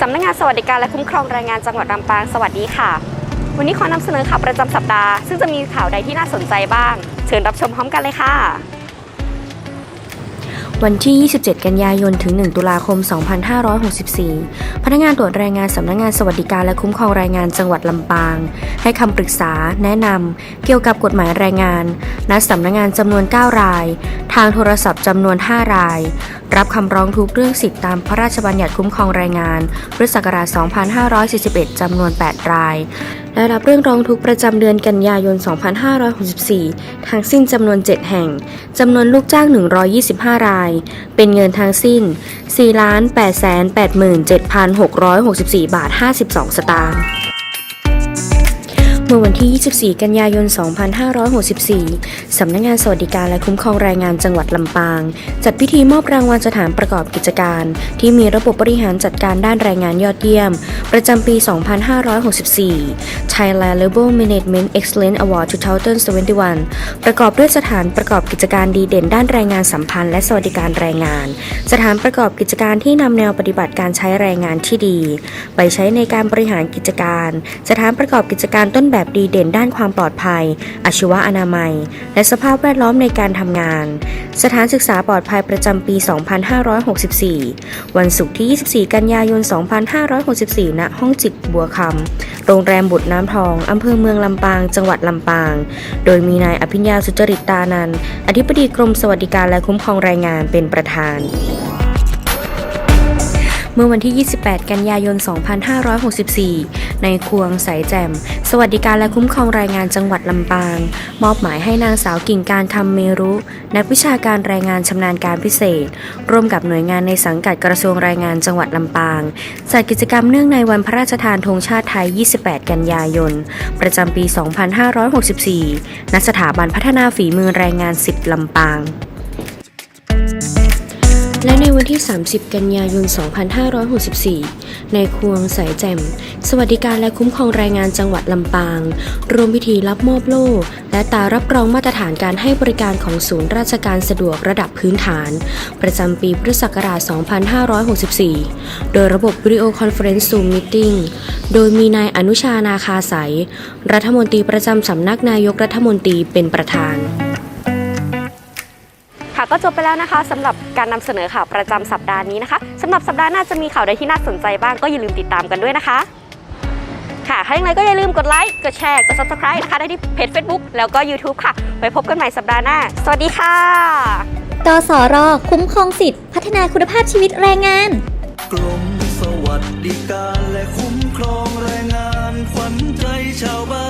สำนักงานสวัสดิการและคุ้มครองแรงงานจังหวัดลำปางสวัสดีค่ะ วันนี้ขอนำเสนอข่าวประจำสัปดาห์ ซึ่งจะมีข่าวใดที่น่าสนใจบ้าง เชิญรับชมพร้อมกันเลยค่ะ วันที่ 27 กันยายน ถึง 1 ตุลาคม 2564 พนักงานตรวจแรงงานสำนักงานสวัสดิการและคุ้มครองแรงงานจังหวัดลำปาง ให้คำปรึกษา แนะนำเกี่ยวกับกฎหมายแรงงานณสำนักงานจำนวน 9 ราย ทางโทรศัพท์จำนวน 5 ราย รับคำร้องทุกเรื่องสิทธิตามพระราชบัญญัติคุ้มครองแรงงาน พุทธศักราช 2541 จำนวน 8 ราย และรับเรื่องร้องทุกข์ประจำเดือนกันยายน 2564 ทั้งสิ้นจำนวน 7 แห่ง จำนวนลูกจ้าง 125 ราย เป็นเงินทั้งสิ้น 4,887,664 บาท 52 สตางค์เมื่อวันที่ 24 กันยายน 2564 สำนักงานสวัสดิการและคุ้มครองแรงงานจังหวัดลำปาง จัดพิธีมอบรางวัลสถานประกอบกิจการ ที่มีระบบบริหารจัดการด้านแรงงานยอดเยี่ยม ประจำปี 2564 Thailand Labor Management Excellence Award 2021 ประกอบด้วยสถานประกอบกิจการดีเด่นด้านแรงงานสัมพันธ์และสวัสดิการแรงงาน สถานประกอบกิจการที่นำแนวปฏิบัติการใช้แรงงานที่ดี ไปใช้ในการบริหารกิจการ สถานประกอบกิจการต้นแบบดีเด่นด้านความปลอดภัย อาชีวะอนามัย และสภาพแวดล้อมในการทำงาน สถานศึกษาปลอดภัยประจำปี 2564 วันศุกร์ที่ 24 กันยายน 2564ณห้องจิตบัวคำโรงแรมบุตรน้ำทองอำเภอเมืองลำปาง จังหวัดลำปาง โดยมีนายอภิญญาสุจริตตานันอธิบดีกรมสวัสดิการและคุ้มครองแรงงานเป็นประธาน มื่อวันที่ 28 กันยายน 2564 ในควงสายแจ่ม สวัสดิการและคุ้มครองแรงงานจังหวัดลำปาง มอบหมายให้นางสาวกิ่งการทำเมรุ นักวิชาการแรงงานชำนาญการพิเศษ ร่วมกับหน่วยงานในสังกัดกระทรวงแรงงานจังหวัดลำปาง จัดกิจกรรมเนื่องในวันพระราชทานธงชาติไทย 28 กันยายน ประจำปี 2564 ณ สถาบันพัฒนาฝีมือแรงงาน 10 ลำปาง และในวันที่ 30 กันยายน 2564 ในควงสายแจ่ม สวัสดิการและคุ้มครองแรงงานจังหวัดลำปาง รวมพิธีรับมอบโล่ และตารับรองมาตรฐานการให้บริการของศูนย์ราชการสะดวกระดับพื้นฐาน ประจำปีพุทธศักราช 2564 โดยระบบวิดีโอคอนเฟอเรนซ์ซูมมิ팅โดยมีนายอนุชานาคาสายรัฐมนตรีประจำสำนักนายกรัฐมนตรีเป็นประธาน ค่ะ ก็จบไปแล้วนะคะสำหรับการนำเสนอข่าวประจำสัปดาห์นี้นะคะสำหรับสัปดาห์หน้าจะมีข่าวใดที่น่าสนใจบ้างก็อย่าลืมติดตามกันด้วยนะคะ ค่ะถ้าอย่างไรก็อย่าลืมกดไลค์กดแชร์กด subscribe นะคะได้ที่เพจ Facebook แล้วก็ YouTube ค่ะไว้พบกันใหม่สัปดาห์หน้า สวัสดีค่ะกสรคุ้มครองสิทธิพัฒนาคุณภาพชีวิตแรงงานกรมสวัสดิการและคุ้มครองแรงงานขวัญใจชาวบ้าน